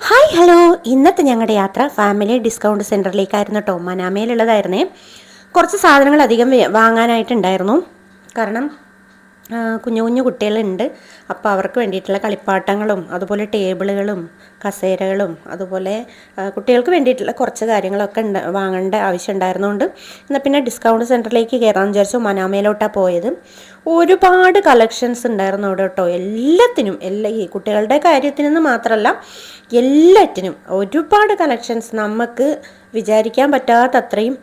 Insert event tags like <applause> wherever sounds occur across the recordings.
Hi hello. ഇന്നത്തെ ഞങ്ങളുടെ യാത്ര ഫാമിലി ഡിസ്കൗണ്ട് സെന്ററിലേക്കായിരുന്നു കേട്ടോ മനാമയിലുള്ളതായിരുന്നേ കുറച്ച് സാധനങ്ങൾ അധികം വാങ്ങാനായിട്ടുണ്ടായിരുന്നു. കാരണം കുഞ്ഞു കുഞ്ഞു കുട്ടികളുണ്ട്. അപ്പോൾ അവർക്ക് വേണ്ടിയിട്ടുള്ള കളിപ്പാട്ടങ്ങളും അതുപോലെ ടേബിളുകളും കസേരകളും അതുപോലെ കുട്ടികൾക്ക് വേണ്ടിയിട്ടുള്ള കുറച്ച് കാര്യങ്ങളൊക്കെ ഉണ്ട് വാങ്ങേണ്ട ആവശ്യം ഉണ്ടായിരുന്നുകൊണ്ട് എന്നാൽ പിന്നെ ഡിസ്കൗണ്ട് സെന്ററിലേക്ക് കയറാമെന്ന് വിചാരിച്ചു മനാമയിലോട്ടാണ് പോയത്. ഒരുപാട് കളക്ഷൻസ് ഉണ്ടായിരുന്നു അവിടെ കേട്ടോ. എല്ലാത്തിനും എല്ലാ ഈ കുട്ടികളുടെ കാര്യത്തിനെന്ന് മാത്രമല്ല എല്ലാറ്റിനും ഒരുപാട് കളക്ഷൻസ് നമുക്ക് വിചാരിക്കാൻ പറ്റാത്ത അത്രയും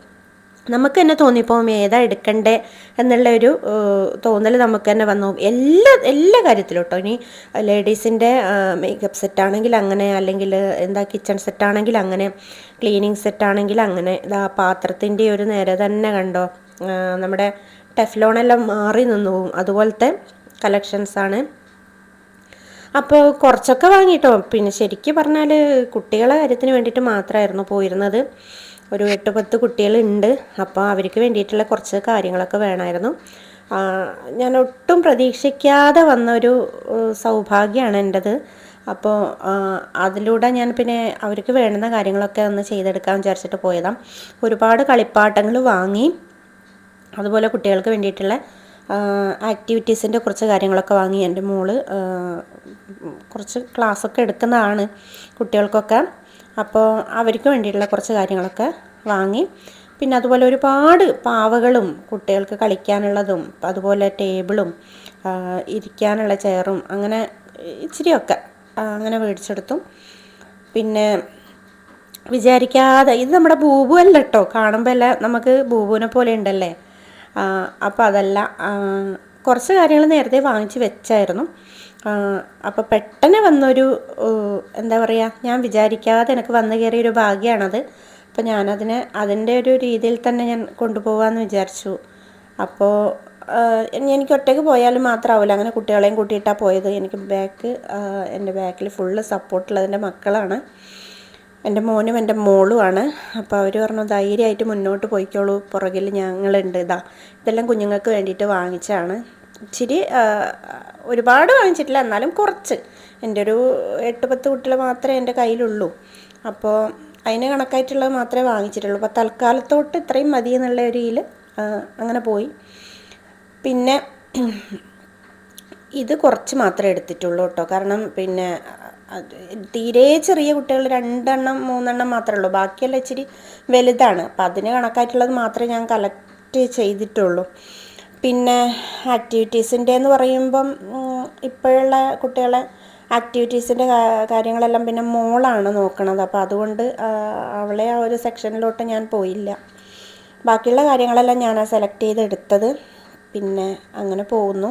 നമുക്ക് തന്നെ തോന്നിപ്പോവും ഏതാ എടുക്കണ്ടേ എന്നുള്ള ഒരു തോന്നൽ നമുക്ക് തന്നെ വന്നു. എല്ലാ എല്ലാ കാര്യത്തിലും കേട്ടോ ഇനി ലേഡീസിന്റെ മേക്കപ്പ് സെറ്റ് ആണെങ്കിൽ അങ്ങനെ അല്ലെങ്കിൽ എന്താ കിച്ചൺ സെറ്റ് ആണെങ്കിൽ അങ്ങനെ ക്ലീനിങ് സെറ്റ് ആണെങ്കിൽ അങ്ങനെ. ഇതാ പാത്രത്തിന്റെ ഒരു നേരെ തന്നെ കണ്ടോ? നമ്മുടെ ടെഫ്ലോണെല്ലാം മാറി നിന്നു. പോകും അതുപോലത്തെ കളക്ഷൻസാണ് അപ്പോൾ കുറച്ചൊക്കെ വാങ്ങിട്ടോ. പിന്നെ ശരിക്കും പറഞ്ഞാൽ കുട്ടികളെ കാര്യത്തിന് വേണ്ടിയിട്ട് മാത്രമായിരുന്നു പോയിരുന്നത്. ഒരു എട്ട് പത്ത് കുട്ടികളുണ്ട്. അപ്പോൾ അവർക്ക് വേണ്ടിയിട്ടുള്ള കുറച്ച് കാര്യങ്ങളൊക്കെ വേണമായിരുന്നു ഞാൻ ഒട്ടും പ്രതീക്ഷിക്കാതെ വന്ന ഒരു സൗഭാഗ്യമാണ് എന്റെത് അപ്പോൾ അതിലൂടെ ഞാൻ പിന്നെ അവർക്ക് വേണ്ടുന്ന കാര്യങ്ങളൊക്കെ ഒന്ന് ചെയ്തെടുക്കാൻ വിചാരിച്ചിട്ട് പോയതാണ് ഒരുപാട് കളിപ്പാട്ടങ്ങൾ വാങ്ങി. അതുപോലെ കുട്ടികൾക്ക് വേണ്ടിയിട്ടുള്ള ആക്ടിവിറ്റീസിന്റെ കുറച്ച് കാര്യങ്ങളൊക്കെ വാങ്ങി എന്റെ മോൾ കുറച്ച് ക്ലാസ്സൊക്കെ എടുക്കുന്നതാണ് കുട്ടികൾക്കൊക്കെ. അപ്പോൾ അവർക്ക് വേണ്ടിയിട്ടുള്ള കുറച്ച് കാര്യങ്ങളൊക്കെ വാങ്ങി. പിന്നെ അതുപോലെ ഒരുപാട് പാവകളും കുട്ടികൾക്ക് കളിക്കാനുള്ളതും അതുപോലെ ടേബിളും ഇരിക്കാനുള്ള ചെയറും അങ്ങനെ ഇച്ചിരിയൊക്കെ അങ്ങനെ മേടിച്ചെടുത്തു. പിന്നെ വിചാരിക്കാതെ ഇത് നമ്മുടെ ബൂബു അല്ല കേട്ടോ കാണുമ്പോൾ അല്ല നമുക്ക് ബൂബുവിനെ പോലെ ഉണ്ടല്ലേ? അപ്പോൾ അതല്ല കുറച്ച് കാര്യങ്ങൾ നേരത്തെ വാങ്ങിച്ച് വെച്ചായിരുന്നു. അപ്പോൾ പെട്ടെന്ന് വന്നൊരു എന്താ പറയുക ഞാൻ വിചാരിക്കാതെ എനിക്ക് വന്നു കയറിയ ഒരു ഭാഗ്യമാണത് അപ്പോൾ ഞാനതിനെ അതിന്റെ ഒരു രീതിയിൽ തന്നെ ഞാൻ കൊണ്ടുപോകാമെന്ന് വിചാരിച്ചു. അപ്പോൾ എനിക്ക് ഒറ്റയ്ക്ക് പോയാലും മാത്രമാവില്ല അങ്ങനെ കുട്ടികളെയും കൂട്ടിയിട്ടാണ് പോയത്. എനിക്ക് ബാക്ക് എന്റെ ബാക്കിൽ ഫുള്ള് സപ്പോർട്ടുള്ളതിന്റെ മക്കളാണ്. എന്റെ മോനും എന്റെ മോളുമാണ്. അപ്പോൾ അവർ പറഞ്ഞു ധൈര്യമായിട്ട് മുന്നോട്ട് പോയിക്കോളൂ. പുറകിൽ ഞങ്ങളുണ്ട്. ഇതാ ഇതെല്ലാം കുഞ്ഞുങ്ങൾക്ക് വേണ്ടിയിട്ട് വാങ്ങിച്ചാണ് ഇച്ചിരി ഒരുപാട് വാങ്ങിച്ചിട്ടില്ല. എന്നാലും കുറച്ച്. എന്റെ ഒരു എട്ട് പത്ത് കുട്ടികൾ മാത്രമേ എന്റെ കയ്യിലുള്ളൂ. അപ്പോൾ അതിന് കണക്കായിട്ടുള്ളത് മാത്രമേ വാങ്ങിച്ചിട്ടുള്ളൂ. അപ്പോൾ തൽക്കാലത്തോട്ട് ഇത്രയും മതി എന്നുള്ള ഇതിൽ അങ്ങനെ പോയി. പിന്നെ ഇത് കുറച്ച് മാത്രമേ എടുത്തിട്ടുള്ളൂ കേട്ടോ. കാരണം പിന്നെ തീരെ ചെറിയ കുട്ടികൾ രണ്ടെണ്ണം മൂന്നെണ്ണം മാത്രമേ ഉള്ളൂ. ബാക്കിയെല്ലാം ഇച്ചിരി വലുതാണ്. അപ്പം അതിന് കണക്കായിട്ടുള്ളത് മാത്രമേ ഞാൻ കളക്ട് ചെയ്തിട്ടുള്ളൂ. പിന്നെ ആക്ടിവിറ്റീസിന്റെ എന്ന് പറയുമ്പം ഇപ്പോഴുള്ള കുട്ടികളെ ആക്ടിവിറ്റീസിന്റെ കാര്യങ്ങളെല്ലാം പിന്നെ മോളാണ് നോക്കണത്. അപ്പോൾ അതുകൊണ്ട് അവളെ ആ ഒരു സെക്ഷനിലോട്ട് ഞാൻ പോയില്ല. ബാക്കിയുള്ള കാര്യങ്ങളെല്ലാം ഞാൻ സെലക്ട് ചെയ്തെടുത്തത്. പിന്നെ അങ്ങനെ പോകുന്നു.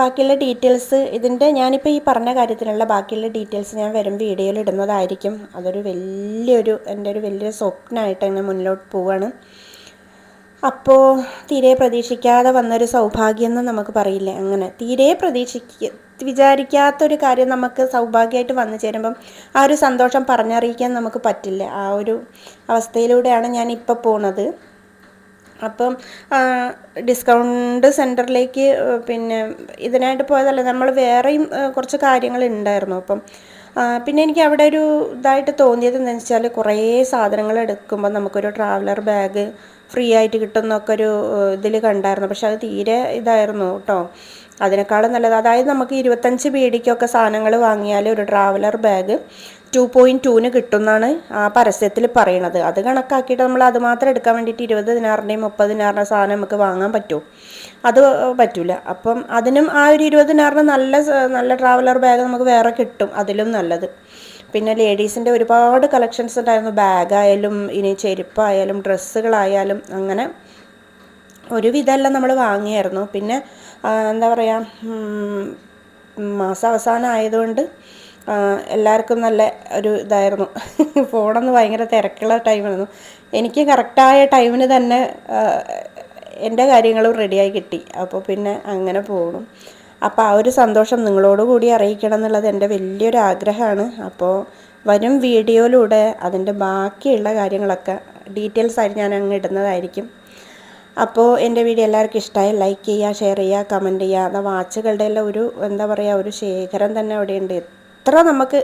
ബാക്കിയുള്ള ഡീറ്റെയിൽസ് ഇതിന്റെ ഞാനിപ്പോൾ ഈ പറഞ്ഞ കാര്യത്തിലുള്ള ബാക്കിയുള്ള ഡീറ്റെയിൽസ് ഞാൻ വരും വീഡിയോയിൽ ഇടുന്നതായിരിക്കും. അതൊരു വലിയൊരു എന്റെ ഒരു വലിയൊരു സ്വപ്നമായിട്ട് അങ്ങനെ മുന്നിലോട്ട് പോവാണ്. അപ്പോൾ തീരെ പ്രതീക്ഷിക്കാതെ വന്നൊരു സൗഭാഗ്യം എന്ന് നമുക്ക് പറയില്ലേ? അങ്ങനെ തീരെ പ്രതീക്ഷിക്ക വിചാരിക്കാത്തൊരു കാര്യം നമുക്ക് സൗഭാഗ്യമായിട്ട് വന്നു ചേരുമ്പം ആ ഒരു സന്തോഷം പറഞ്ഞറിയിക്കാൻ നമുക്ക് പറ്റില്ല. ആ ഒരു അവസ്ഥയിലൂടെയാണ് ഞാൻ ഇപ്പോൾ പോണത്. അപ്പം ഡിസ്കൗണ്ട് സെന്ററിലേക്ക് പിന്നെ ഇതിനായിട്ട് പോയതല്ല നമ്മൾ വേറെയും കുറച്ച് കാര്യങ്ങൾ ഉണ്ടായിരുന്നു അപ്പം പിന്നെ എനിക്ക് അവിടെ ഒരു ഇതായിട്ട് തോന്നിയത് എന്താണെന്ന് വെച്ചാൽ കുറേ സാധനങ്ങൾ എടുക്കുമ്പോൾ നമുക്കൊരു ട്രാവലർ ബാഗ് ഫ്രീ ആയിട്ട് കിട്ടുന്നൊക്കെ ഒരു ഇതിൽ കണ്ടായിരുന്നു. പക്ഷെ അത് തീരെ ഇതായിരുന്നു കേട്ടോ. അതിനേക്കാളും നല്ലത് അതായത് നമുക്ക് ഇരുപത്തഞ്ച് പേടിക്കൊക്കെ സാധനങ്ങൾ വാങ്ങിയാൽ ഒരു ട്രാവലർ ബാഗ് ടു പോയിന്റ് ടൂന് കിട്ടുമെന്നാണ് ആ പരസ്യത്തിൽ പറയണത്. അത് കണക്കാക്കിയിട്ട് നമ്മൾ അത് മാത്രം എടുക്കാൻ വേണ്ടിയിട്ട് ഇരുപത് ദിനാറിന്റെയും മുപ്പത് ദിനാറിന്റെ സാധനം നമുക്ക് വാങ്ങാൻ പറ്റുമോ അത് പറ്റില്ല അപ്പം അതിനും ആ ഒരു ഇരുപത് ദിനാറിന് നല്ല നല്ല ട്രാവലർ ബാഗ് നമുക്ക് വേറെ കിട്ടും. അതിലും നല്ലത്. പിന്നെ ലേഡീസിന്റെ ഒരുപാട് കളക്ഷൻസ് ഉണ്ടായിരുന്നു. ബാഗായാലും ഇനി ചെരുപ്പായാലും ഡ്രസ്സുകളായാലും അങ്ങനെ ഒരുവിധമെല്ലാം നമ്മൾ വാങ്ങിയായിരുന്നു. പിന്നെ എന്താ പറയുക മാസാവസാനം ആയതുകൊണ്ട് എല്ലാവർക്കും നല്ല ഒരു ഇതായിരുന്നു. <laughs> ഫോണൊന്ന് ഭയങ്കര തിരക്കുള്ള ടൈമായിരുന്നു. എനിക്ക് കറക്റ്റായ ടൈമിന് തന്നെ എന്റെ കാര്യങ്ങളും റെഡിയായി കിട്ടി. അപ്പോൾ പിന്നെ അങ്ങനെ പോകണം അപ്പോൾ ആ ഒരു സന്തോഷം നിങ്ങളോട് കൂടി അറിയിക്കണം എന്നുള്ളത് എന്റെ വലിയൊരു ആഗ്രഹമാണ്. അപ്പോൾ വരും വീഡിയോയിലൂടെ അതിന്റെ ബാക്കിയുള്ള കാര്യങ്ങളൊക്കെ ഡീറ്റെയിൽസ് ആയി ഞാൻ അങ്ങ് ഇടുന്നതായിരിക്കും. അപ്പോൾ എന്റെ വീഡിയോ എല്ലാവർക്കും ഇഷ്ടമായി ലൈക്ക് ചെയ്യുക ഷെയർ ചെയ്യുക കമന്റ് ചെയ്യുക. അത് വാച്ചുകളുടെ എല്ലാം ഒരു എന്താ പറയുക ഒരു ശേഖരം തന്നെ അവിടെയുണ്ട്. എത്ര നമുക്ക്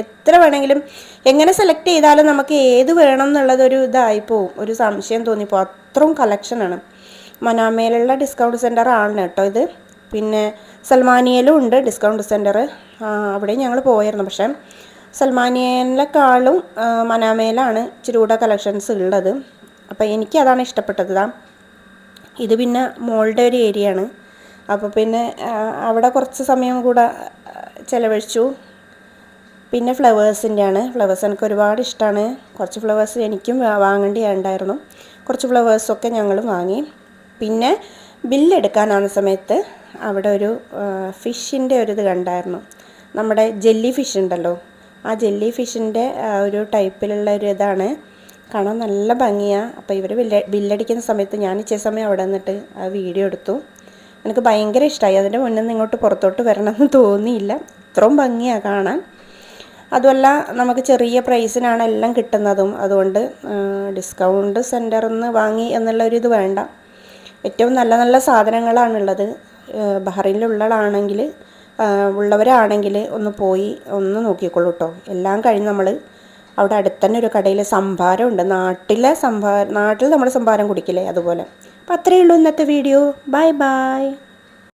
എത്ര വേണമെങ്കിലും എങ്ങനെ സെലക്ട് ചെയ്താലും നമുക്ക് ഏത് വേണം എന്നുള്ളതൊരു ഇതായി പോവും. ഒരു സംശയം തോന്നിപ്പോ അത്രയും കളക്ഷനാണ് മനാമയിലുള്ള ഡിസ്കൗണ്ട് സെന്റർ ആണ് കേട്ടോ ഇത്. പിന്നെ സൽമാനിയയിലും ഉണ്ട് ഡിസ്കൗണ്ട് സെന്റർ അവിടെ ഞങ്ങൾ പോയായിരുന്നു. പക്ഷേ സൽമാനിയയിലെക്കാളും മനാമയിലാണ് ഇച്ചിരി കൂടെ കളക്ഷൻസ് ഉള്ളത്. അപ്പോൾ എനിക്ക് അതാണ് ഇഷ്ടപ്പെട്ടത്. ഇതാ ഇത് പിന്നെ മോളുടെ ഒരു ഏരിയ ആണ്. അപ്പോൾ പിന്നെ അവിടെ കുറച്ച് സമയം കൂടെ ചെലവഴിച്ചു. പിന്നെ ഫ്ലവേഴ്സിന്റെ ആണ് ഫ്ലവേഴ്സ് എനിക്ക് ഒരുപാട് ഇഷ്ടമാണ് കുറച്ച് ഫ്ലവേഴ്സ് എനിക്കും വാങ്ങേണ്ടിയുണ്ടായിരുന്നു. കുറച്ച് ഫ്ലവേഴ്സൊക്കെ ഞങ്ങൾ വാങ്ങി. പിന്നെ ബില്ലെടുക്കാനാവുന്ന സമയത്ത് അവിടെ ഒരു ഫിഷിന്റെ ഒരു ഇത് കണ്ടായിരുന്നു. നമ്മുടെ ജെല്ലി ഫിഷ് ഉണ്ടല്ലോ. ആ ജെല്ലി ഫിഷിന്റെ ഒരു ടൈപ്പിലുള്ള ഒരു ഇതാണ്. കാണാൻ നല്ല ഭംഗിയാണ് അപ്പോൾ ഇവർ ബില്ല ബില്ലടിക്കുന്ന സമയത്ത് ഞാൻ ഇച്ചിരി സമയം അവിടെ നിന്നിട്ട് ആ വീഡിയോ എടുത്തു. എനിക്ക് ഭയങ്കര ഇഷ്ടമായി അതിന്റെ മുന്നിൽ നിന്ന് ഇങ്ങോട്ട് പുറത്തോട്ട് വരണമെന്ന് തോന്നിയില്ല. ഇത്രയും ഭംഗിയാണ് കാണാൻ. അതുമല്ല നമുക്ക് ചെറിയ പ്രൈസിനാണ് എല്ലാം കിട്ടുന്നതും. അതുകൊണ്ട് ഡിസ്കൗണ്ട് സെന്ററിൽ നിന്ന് വാങ്ങി എന്നുള്ള ഒരു ഇത് വേണ്ട. ഏറ്റവും നല്ല നല്ല സാധനങ്ങളാണുള്ളത്. ബഹറിനിലുള്ളതാണെങ്കിൽ ഉള്ളവരാണെങ്കിൽ ഒന്ന് പോയി ഒന്ന് നോക്കിക്കോളൂ കേട്ടോ എല്ലാം കഴിഞ്ഞ് നമ്മൾ അവിടെ അടുത്ത് തന്നെ ഒരു കടയിൽ സംഭാരം ഉണ്ട് നാട്ടിലെ സംഭാരം നാട്ടിൽ നമ്മൾ സംഭാരം കുടിക്കില്ലേ അതുപോലെ. അപ്പം അത്രയേ ഉള്ളൂ ഇന്നത്തെ വീഡിയോ. Bye bye.